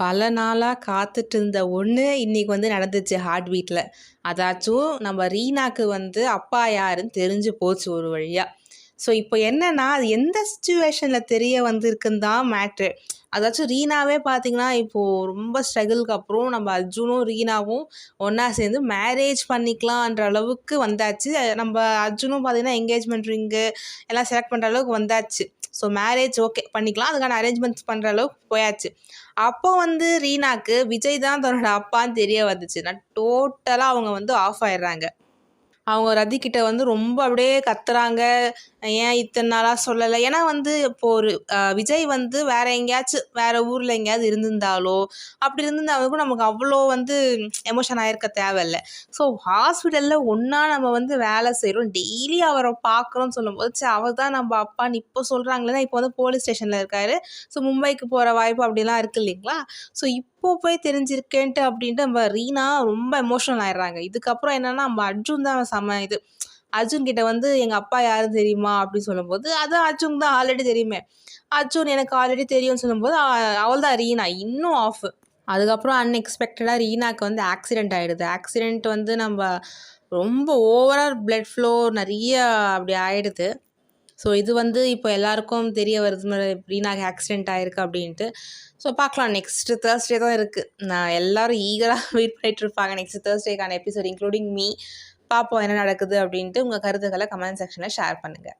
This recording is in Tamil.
பல நாளாக காத்துட்டு இருந்த ஒன்று இன்றைக்கி வந்து நடந்துச்சு ஹார்ட் பீட்டில் அதாச்சும் நம்ம ரீனாக்கு வந்து அப்பா யாருன்னு தெரிஞ்சு போச்சு ஒரு வழியாக ஸோ இப்போ என்னென்னா அது எந்த சுச்சுவேஷனில் தெரிய வந்திருக்குன்னு தான் மேட்ரு அதாச்சும் ரீனாவே பார்த்தீங்கன்னா இப்போது ரொம்ப ஸ்ட்ரகிளுக்கு அப்புறம் நம்ம அர்ஜுனும் ரீனாவும் ஒன்றா சேர்ந்து மேரேஜ் பண்ணிக்கலான்ற அளவுக்கு வந்தாச்சு. நம்ம அர்ஜுனும் பார்த்தீங்கன்னா என்கேஜ்மெண்ட் ரிங்கு எல்லாம் செலக்ட் பண்ணுற அளவுக்கு வந்தாச்சு. ஸோ மேரேஜ் ஓகே பண்ணிக்கலாம். அதுக்கான அரேஞ்ச்மெண்ட்ஸ் பண்ணுற அளவுக்கு போயாச்சு. அப்போ வந்து ரீனாக்கு விஜய் தான் தன்னோட அப்பான்னு தெரிய வந்துச்சு. நான் டோட்டலாக அவங்க வந்து ஆஃப் ஆயிடுறாங்க. அவங்க ரதிக்கிட்ட வந்து ரொம்ப அப்படியே கத்துறாங்க. ஏன் இத்தனை நாளாக சொல்லலை? ஏன்னா வந்து இப்போ ஒரு விஜய் வந்து வேற எங்கேயாச்சும் வேற ஊரில் எங்கேயாவது இருந்திருந்தாலோ அப்படி இருந்திருந்தாலும் நமக்கு அவ்வளோ வந்து எமோஷன் ஆயிருக்க தேவையில்ல. ஸோ ஹாஸ்பிட்டலில் ஒன்றா நம்ம வந்து வேலை செய்கிறோம் டெய்லி அவரை பார்க்குறோம்னு சொல்லும்போது சரி அவர் தான் நம்ம அப்பான்னு இப்போ சொல்கிறாங்களே இப்போ வந்து போலீஸ் ஸ்டேஷனில் இருக்காரு. ஸோ மும்பைக்கு போகிற வாய்ப்பு அப்படிலாம் இருக்குது இல்லைங்களா? ஸோ இப்போ போய் தெரிஞ்சிருக்கேன்ட்டு அப்படின்ட்டு நம்ம ரீனா ரொம்ப எமோஷனல் ஆயிடுறாங்க. இதுக்கப்புறம் என்னென்னா நம்ம அர்ஜுன் தான் செம இது. அர்ஜுன் கிட்ட வந்து எங்கள் அப்பா யாரும் தெரியுமா? அப்படின்னு சொல்லும்போது அது அர்ஜுன் தான் ஆல்ரெடி தெரியுமே. அர்ஜுன் எனக்கு ஆல்ரெடி தெரியும்னு சொல்லும்போது அவள் தான் ரீனா. இன்னும் ஆஃப் அதுக்கப்புறம் அன்எக்ஸ்பெக்டடாக ரீனாக்கு வந்து ஆக்சிடெண்ட் ஆகிடுது ஆக்சிடெண்ட் வந்து நம்ம ரொம்ப ஓவரால் பிளட் ஃப்ளோ நிறைய அப்படி ஆகிடுது ஸோ இது வந்து இப்போ எல்லாருக்கும் தெரிய வருது ரீனாக்கு ஆக்சிடெண்ட் ஆகிருக்கு அப்படின்ட்டு. ஸோ பார்க்கலாம். நெக்ஸ்ட்டு தேர்ஸ்டே தான் இருக்குது நான் எல்லோரும் ஈகராக வெயிட் பண்ணிட்டு இருப்பாங்க. நெக்ஸ்ட் தேர்ஸ்டேக்கான எபிசோட் இன்க்ளூடிங் மீ பார்ப்போம் என்ன நடக்குது அப்படின்ட்டு உங்கள் கருத்துக்களை கமெண்ட் செக்ஷனில் ஷேர் பண்ணுங்கள்